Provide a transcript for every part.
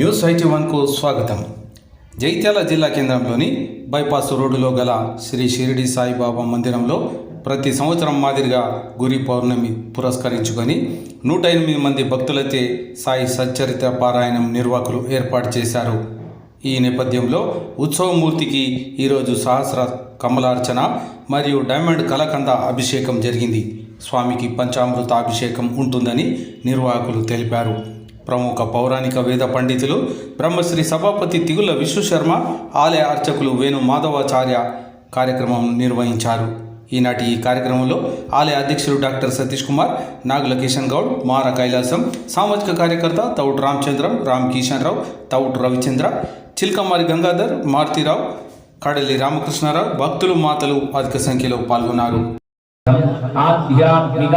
News IT వన్కు స్వాగతం. జైత్యాల జిల్లా కేంద్రంలోని బైపాస్ రోడ్డులో గల శ్రీ షిరిడి సాయిబాబా మందిరంలో ప్రతి సంవత్సరం మాదిరిగా గురి పౌర్ణమి పురస్కరించుకొని నూట ఎనిమిది మంది భక్తులచే సాయి సచ్చరిత పారాయణం నిర్వాహకులు ఏర్పాటు చేశారు. ఈ నేపథ్యంలో ఉత్సవమూర్తికి ఈరోజు సహస్ర కమలార్చన మరియు డైమండ్ కలకంద అభిషేకం జరిగింది. స్వామికి పంచామృత అభిషేకం ఉంటుందని నిర్వాహకులు తెలిపారు. ప్రముఖ పౌరాణిక వేద పండితులు బ్రహ్మశ్రీ సభాపతి తిగుల విశ్వశర్మ ఆలయ అర్చకులు వేణు మాధవాచార్య కార్యక్రమం నిర్వహించారు. ఈనాటి ఈ కార్యక్రమంలో ఆలయ అధ్యక్షులు డాక్టర్ సతీష్ కుమార్ నాగుల కిషన్ గౌడ్ మార కైలాసం సామాజిక కార్యకర్త తౌట్ రామచంద్రం రామ్ కిషన్ రావు తౌట్ రవిచంద్ర చిల్కమారి గంగాధర్ మారుతిరావు కడలి రామకృష్ణారావు భక్తులు మాతలు అధిక సంఖ్యలో పాల్గొన్నారు. आध्यात्मिक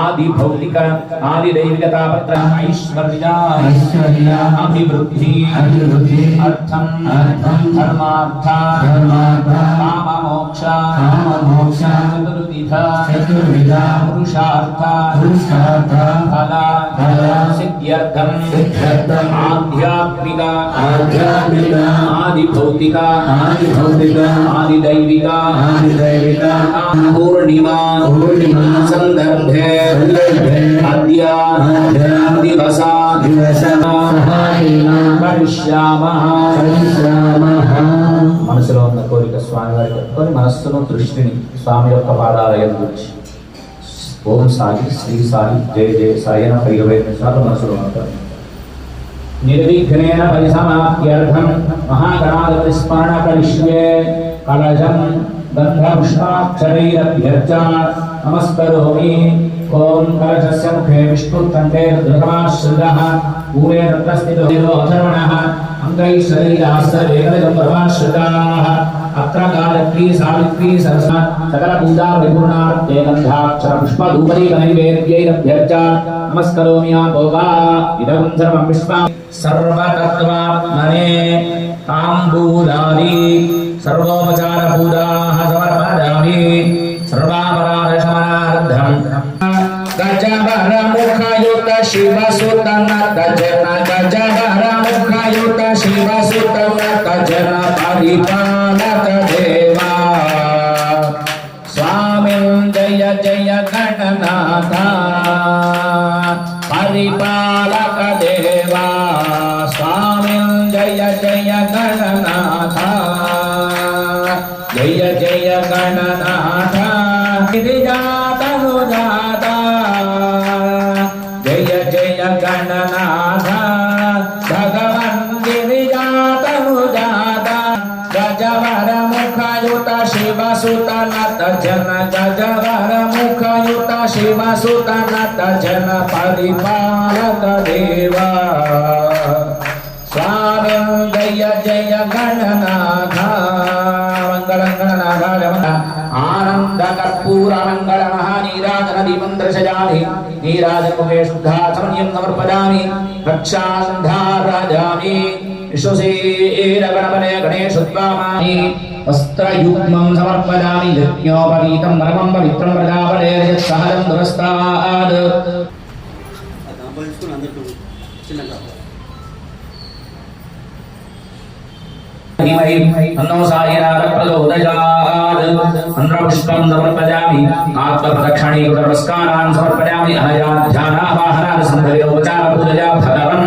आदि भौतिक आदि दैविकतापत्र ऐश्वर्या ऐश्वर्या अभिवृद्धि अभिवृद्धि अर्थम अर्थम धर्मार्थ धर्मार्थ काम मोक्ष काम मोक्ष चतुर्विध चतुर्विध पुरुषार्थ पुरुषार्थ फल फल सिद्ध्यर्थम सिद्ध्यर्थम आध्यात्मिक आध्यात्मिक आदि भौतिक आदि भौतिक आदि दैविक आदि दैविक पूर्णिमा పూర్ణిమా సందర్భే సందర్భే అద్య అద్య దివస దివస సహాయేన కరిష్యామః పరిశ్రామః మనసులో ఉన్న కోరిక స్వామి వారికి పెట్టుకొని మనస్సును దృష్టిని స్వామి యొక్క పాదాలయం గురించి ఓం సాయి శ్రీ సాయి జయ జయ సాయి అని ఒక ఇరవై నిమిషాలు మనసులో ఉంటారు నిర్విఘ్నేన పరిసమాప్త్యర్థం మహాగణాధిపతి స్మరణ కరిష్యే కలజం గంధపుష్పాక్షరైరభ్యర్చ నమస్కరోమి ॐ कलशस्य मुखे विष्णुत्तण्डे रुद्रकमाश्रितः पूरे रत्नस्थितोऽथर्वणः अङ्गैः शरीरास्तवेगविदं परमाश्रिताः अत्र कालत्री सावित्री सरसा सकलपूजा परिपूर्णार्थे गन्धाक्षरपुष्पधूपदीपनैवेद्यैरभ्यर्च नमस्करोमि याभोगा इदं सर्वं विश्वा सर्वतत्त्वात्मने ताम्बूलादि सर्वोपचारपूजाः समर्पयामि। सर्वापराधशमनार्थम् సర్వతత్వాత్మనే తాంబూలాది సర్వోపచార పూజాః సమర్పయామి సర్వాపరాధ శమనార్థం గజవర ముఖయుత శివ సుతన గజన గజవర ముఖయుత శివ సుతన గజన పరిపాలక దేవా స్వామి జయ జయ నత జన గజవర ముఖయుత శివ సుత నత జన పరిపాలక దేవా స్వామి జయ గణనాథ మంగళం గణనాథాయ ఆనంద కర్పూర మంగళ మహానీరాజన దీపం దర్శయామి సమర్పయామి విశ్వసేన గణపనే వస్త్రయుగ్మం సమర్పదామి యజ్ఞోపవీతం పరమం పవిత్రం ప్రజాపనేర్య సహజం దురస్తాద్ ధీమహి తన్నో సాయినాథ ప్రచోదయాత్ మంత్రపుష్పం సమర్పయామి ఆత్మప్రదక్షిణీకృత నమస్కారాన్ సమర్పయామి అనయాధ్యానావాహనాన్ సంభవితోపచార పూజయా భగవన్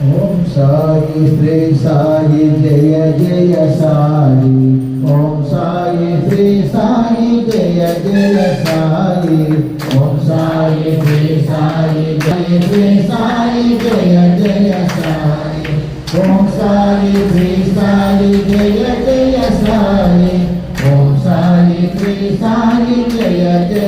ఓం సాయి శ్రీ సాయి జయ జయ సాయి. ఓం సాయి శ్రీ సాయి జయ జయ సాయి. ఓం సాయి శ్రీ సాయి జయ శ్రీ సాయి జయ జయ సాయి. ఓం సాయి శ్రీ సాయి జయ జయ సాయి. ఓం సాయి శ్రీ సాయి జయ జయ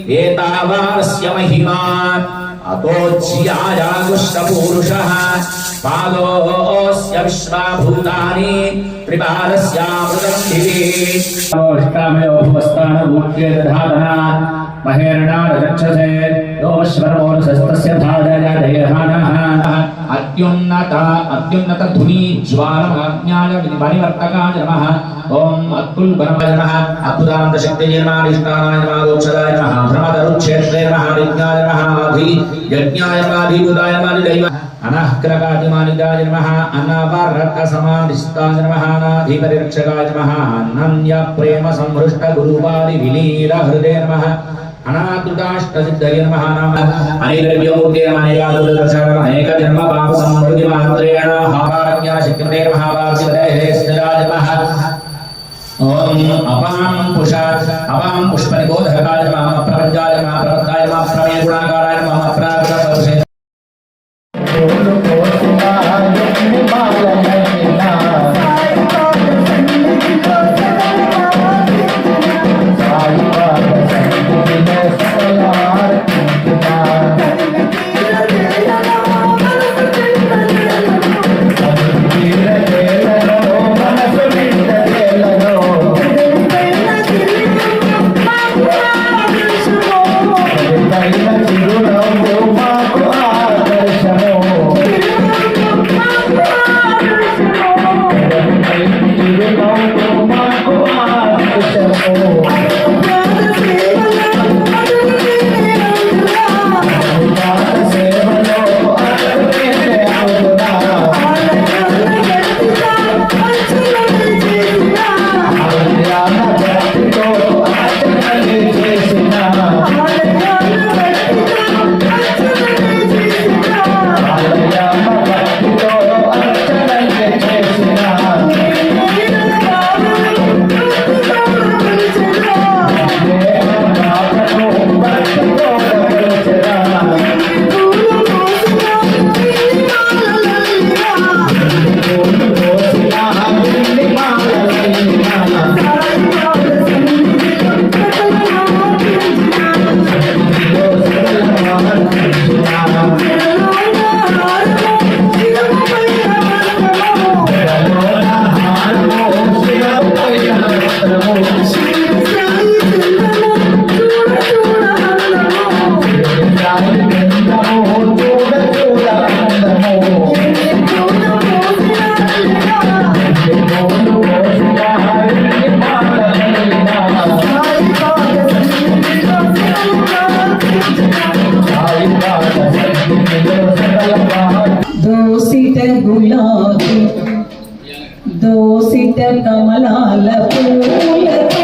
एतावास्य महिमा अतो ज्याजागुष्टपूरुषः पादोऽस्य विश्वाभूतानि त्रिपालस्यामृतन्दिवेष्टामेवस्तानभूत्ये दधातः महेर्णारचक्षसे योमश्वरमोरसस्तस्य धारयादयहानः अत्युन्नत, अत्युन्नतध्वनि, ज्वालमाज्ञाय मणिवर्तकाय नमः। ॐ अत्कुल्बरमाय नमः। अद्भुतान्तशक्तिनिर्माणिष्ठानाय नमः। दोक्षदाय नमः। ధర్మదరుక్షేత్రైర్మహావిజ్ఞాయ మహాధి యజ్ఞాయ మాధీభూతాయ మాది దైవ అనఃక్రకాదిమానికాయ నమః అనావర్రక సమాధిష్టాయ నమః అనాధిపరిరక్షకాయ నమః అనన్య ప్రేమ సంహృష్ట గురువాది విలీల ఓం అపాం పుష అపాం పుష్పని గోధకాయ మామ ప్రపంచాయ మా ప్రవర్తాయ మా ప్రమేయ గుణాకారాయ మామ ప్ర దోసిట కమలాల పూలతో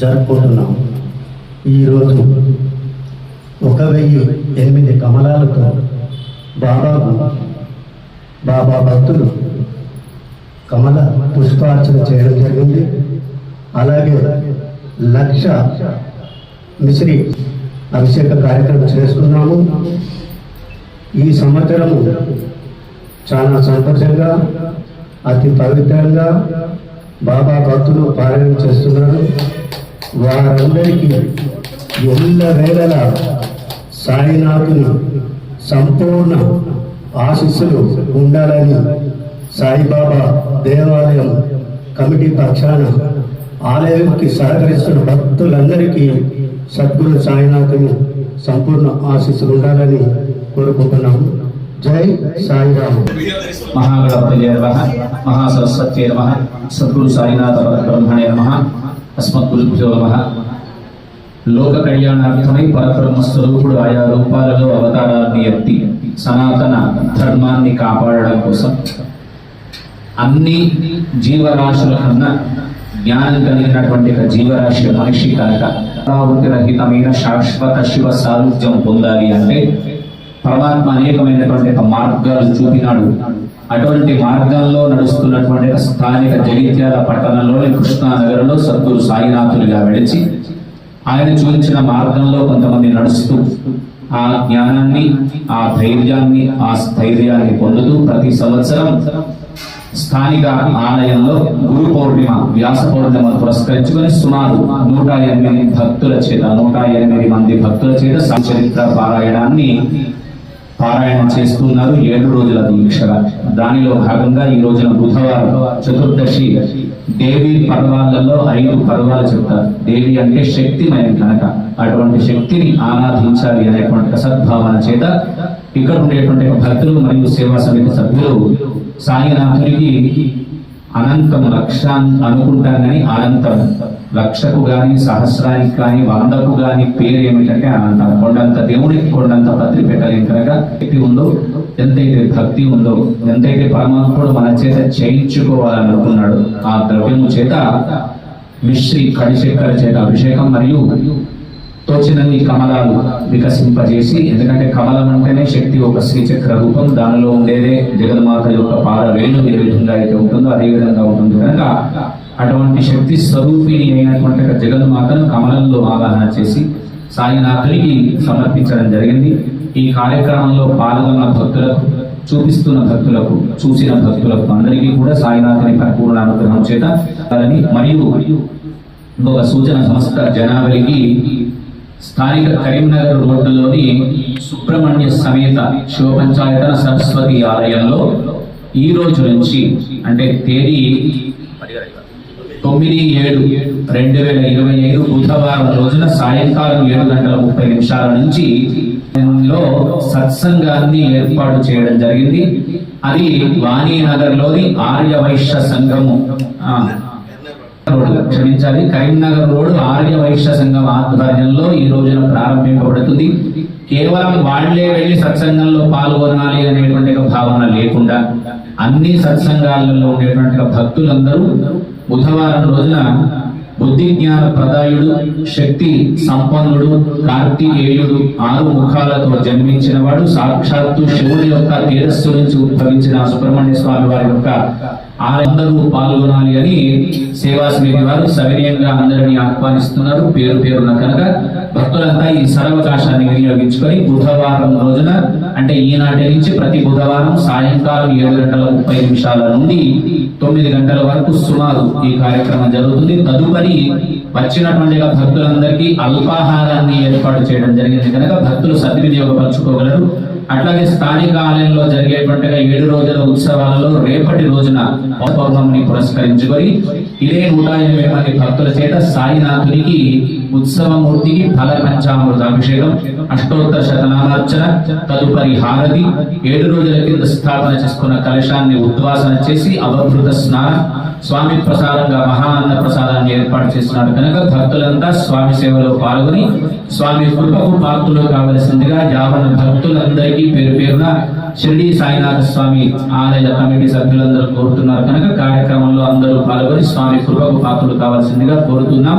జరుపుకుంటున్నాం ఈరోజు ఒక వెయ్యి ఎనిమిది కమలాలతో బాబాకు బాబా భక్తులు కమల పుష్పార్చన చేయడం జరిగింది. అలాగే లక్ష మిశ్రీ అభిషేక కార్యక్రమం చేసుకున్నాము ఈ సంవత్సరము చాలా సంతోషంగా అతి పవిత్రంగా బాబా భక్తులు పారాయణ చేస్తున్నారు. వారందరికీ ఎల్ల వేళల సాయినాథుని సంపూర్ణ ఆశీస్సులు ఉండాలని సాయిబాబా దేవాలయం కమిటీ పక్షాన ఆలయంకి సహకరిస్తున్న భక్తులందరికీ సద్గురు సాయినాథుని సంపూర్ణ ఆశీస్సులు ఉండాలని కోరుకుంటున్నాము. జై సాయిరామ్. మహాగణపతి నమ మహాసరస్వత్యే నమ సద్గురు సాయినాథ పరబ్రహ్మణే నమ అస్మద్గురుభ్యో నమ. లోక కళ్యాణార్థమై పరబ్రహ్మ స్వరూపుడు ఆయా రూపాలలో అవతారాన్ని ఎత్తి సనాతన ధర్మాన్ని కాపాడడం కోసం అన్ని జీవరాశుల కన్నా జ్ఞానం కలిగినటువంటి ఒక జీవరాశి మనిషి కనుక పునరావృతి రహితమైన శాశ్వత శివ సారూప్యం పొందాలి అంటే పరమాత్మ అనేకమైనటువంటి ఒక మార్గాలు చూపినాడు. అటువంటి మార్గంలో నడుస్తున్నటువంటి స్థానిక జగిత్యాల పట్టణంలోని కృష్ణానగర్లో సద్గురు సాయినాథులుగా వెలిచి ఆయన చూపించిన మార్గంలో కొంతమంది నడుస్తూ ఆ జ్ఞానాన్ని ఆ ధైర్యాన్ని ఆ స్థైర్యాన్ని పొందుతూ ప్రతి సంవత్సరం స్థానిక ఆలయంలో గురు పౌర్ణిమ వ్యాస పౌర్ణిమ పురస్కరించుకొని సుమారు నూట ఎనిమిది భక్తుల చేత నూట ఎనిమిది మంది భక్తుల చేత సంచరిత్ర పారాయణాన్ని పారాయణం చేస్తున్నారు. ఏడు రోజుల దీక్షగా దానిలో భాగంగా ఈ రోజున బుధవారం చతుర్దశి. దేవి పర్వాలలో ఐదు పర్వాలు చెప్తారు. దేవి అంటే శక్తిమయం కనుక అటువంటి శక్తిని ఆరాధించాలి అనేటువంటి సద్భావన చేత ఇక్కడ ఉండేటువంటి భక్తులు మరియు సేవా సమితి సభ్యులు సాయినాథునికి అనంతం లక్షాన్ని అనుకుంటానని అనంతం లక్షకు గాని సహస్రానికి కానీ వందకు గాని పేరు ఏమిటంటే అనంత కొండంత దేవుడికి కొండంత పత్రి పెట్టలేం కనుక శక్తి ఉందో ఎంతైతే భక్తి ఉందో ఎంతైతే పరమాత్ముడు మన చేత చేయించుకోవాలనుకున్నాడు ఆ ద్రవ్యము చేత మిశ్రి కడిశేఖర చేత అభిషేకం మరియు తోచినన్ని కమలాలు వికసింపజేసి ఎందుకంటే కమలం అంటేనే శక్తి ఒక శ్రీచక్ర రూపం దానిలో ఉండేదే జగన్మాత యొక్క పాద వేణు ఏ విధంగా అయితే ఉంటుందో అదే విధంగా ఉంటుంది కనుక అటువంటి శక్తి స్వరూపిణి అయినటువంటి జగన్ జగన్మాతను కమలంలో ఆరాధన చేసి సాయినాథునికి సమర్పించడం జరిగింది. ఈ కార్యక్రమంలో పాల్గొన్న భక్తులకు చూపిస్తున్న భక్తులకు చూసిన భక్తులకు అందరికీ కూడా సాయినాథుని పరిపూర్ణ అనుగ్రహం చేత అలాని మరియు ఒక సూచన సంస్థ జనాభాకి స్థానిక కరీంనగర్ రోడ్డులోని సుబ్రహ్మణ్య సమేత శివ పంచాయతన సరస్వతి ఆలయంలో ఈ రోజు నుంచి అంటే తేదీ తొమ్మిది ఏడు రెండు వేల ఇరవై ఐదు బుధవారం రోజున సాయంకాలం ఏడు గంటల ముప్పై నిమిషాల నుంచి లో సత్సంగాన్ని ఏర్పాటు చేయడం జరిగింది. అది వాణీనగర్లోని ఆర్య వైశ్య సంఘము రోడ్ క్షమించాలి. కరీంనగర్ రోడ్ ఆర్య వైశ్య సంఘం ఆధ్వర్యంలో ఈ రోజున ప్రారంభింపబడుతుంది. కేవలం వాళ్ళే వెళ్ళి సత్సంగంలో పాల్గొనాలి అనేటువంటి భావన లేకుండా అన్ని సత్సంగాలలో ఉండేటువంటి భక్తులందరూ బుధవారం రోజున బుద్ధి జ్ఞాన ప్రదాయుడు శక్తి సంపన్నుడు కార్తికేయుడు ఆరు ముఖాలతో జన్మించిన వాడు సాక్షాత్తు శివుడి యొక్క తేజస్సు నుంచి ఉద్భవించిన సుబ్రహ్మణ్య స్వామి వారి యొక్క అందరూ పాల్గొనాలి అని సేవా సమితి వారు సవినయంగా అందరినీ ఆహ్వానిస్తున్నారు. పేరు పేరున కనుక భక్తులంతా ఈ సరవకాశాన్ని వినియోగించుకొని బుధవారం రోజున అంటే ఈనాటి నుంచి ప్రతి బుధవారం సాయంకాలం ఏడు గంటల ముప్పై నిమిషాల నుండి తొమ్మిది గంటల వరకు సుమారు ఈ కార్యక్రమం జరుగుతుంది. తదుపరి వచ్చినటువంటి భక్తులందరికీ అల్పాహారాన్ని ఏర్పాటు చేయడం జరిగింది. కనుక భక్తులు సద్వినియోగపరచుకోగలరు. అట్లాగే స్థానిక ఆలయంలో జరిగేటువంటి ఏడు రోజుల ఉత్సవాలలో రేపటి రోజున పౌర్ణమిని పురస్కరించుకొని ఇదే నూట ఎనిమిది మంది భక్తుల చేత సాయినాథునికి ఉత్సవమూర్తికి ఫల పంచామృత అభిషేకం అష్టోత్తర శతనామార్చన తదుపరి హారతి ఏడు రోజుల కింద స్థాపన చేసుకున్న కలశాన్ని ఉద్వాసన చేసి అవభృత స్నానం స్వామి ప్రసాదంగా మహా అన్న ప్రసాదాన్ని ఏర్పాటు చేస్తున్నారు కనుక భక్తులంతా స్వామి సేవలో పాల్గొని స్వామి కృపకు పాత్రలు కావలసిందిగా యావన భక్తులందరికీ పేరు పేరున షిరిడి సాయినాథ స్వామి ఆలయ కమిటీ సభ్యులందరూ కోరుతున్నారు కనుక కార్యక్రమంలో అందరూ పాల్గొని స్వామి కృపకు పాత్రలు కావాల్సిందిగా కోరుతున్నాం.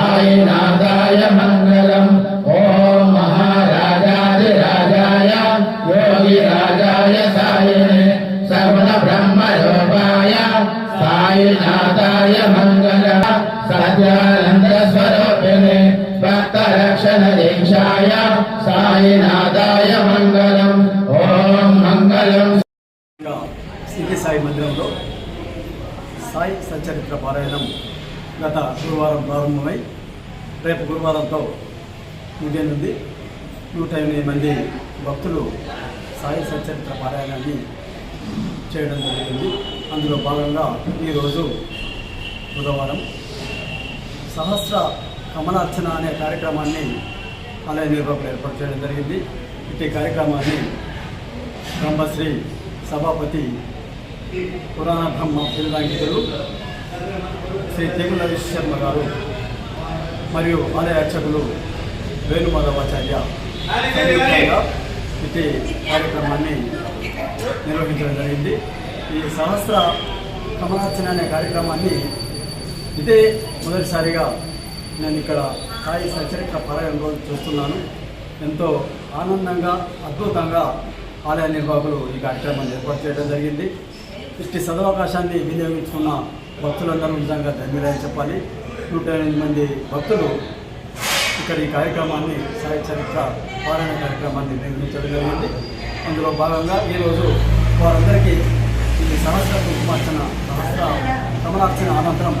సాయినాథాయ మంగళం రేపు గురువారంతో ముగియనుంది. నూట ఎనిమిది మంది భక్తులు సాయి సచరిత్ర పారాయణాన్ని చేయడం జరిగింది. అందులో భాగంగా ఈరోజు బుధవారం సహస్ర కమలార్చన అనే కార్యక్రమాన్ని ఆలయ నిర్వాహకులు ఏర్పాటు చేయడం జరిగింది. ఇట్టి కార్యక్రమాన్ని బ్రహ్మశ్రీ సభాపతి పురాణ బ్రహ్మ బిరుదాంకితులు శ్రీ తెగుల శర్మ గారు మరియు ఆలయ అర్చకులు వేణుమాధవాచార్య సంయుక్తంగా కార్యక్రమాన్ని నిర్వహించడం జరిగింది. ఈ సహస్ర కమలార్చన అనే కార్యక్రమాన్ని ఇదే మొదటిసారిగా నేను ఇక్కడ సాయి సచరిత్ర పారాయణంలో చూస్తున్నాను. ఎంతో ఆనందంగా అద్భుతంగా ఆలయ నిర్వాహకులు ఈ కార్యక్రమాన్ని ఏర్పాటు చేయడం జరిగింది. ఇట్టి సదవకాశాన్ని వినియోగించుకున్న భక్తులందరూ నిజంగా ధన్యులని చెప్పాలి. నూట ఎనిమిది మంది భక్తులు ఇక్కడ ఈ కార్యక్రమాన్ని సాయి చరిత్ర పారాయణ కార్యక్రమాన్ని నిర్వహించడం జరిగింది. అందులో భాగంగా ఈరోజు వారందరికీ ఈ సహస్ర కుంకుమార్చన సహస్ర సమరార్చన అనంతరం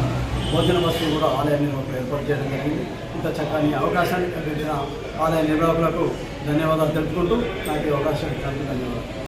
భోజన వస్తువులు కూడా ఆలయ నిర్వాహకులు ఏర్పాటు చేయడం జరిగింది. ఇంత చక్కని అవకాశాన్ని కల్పించిన ఆలయ నిర్వాహకులకు ధన్యవాదాలు తెలుపుకుంటూ నాకు ఈ అవకాశం ఇచ్చినందుకు ధన్యవాదాలు.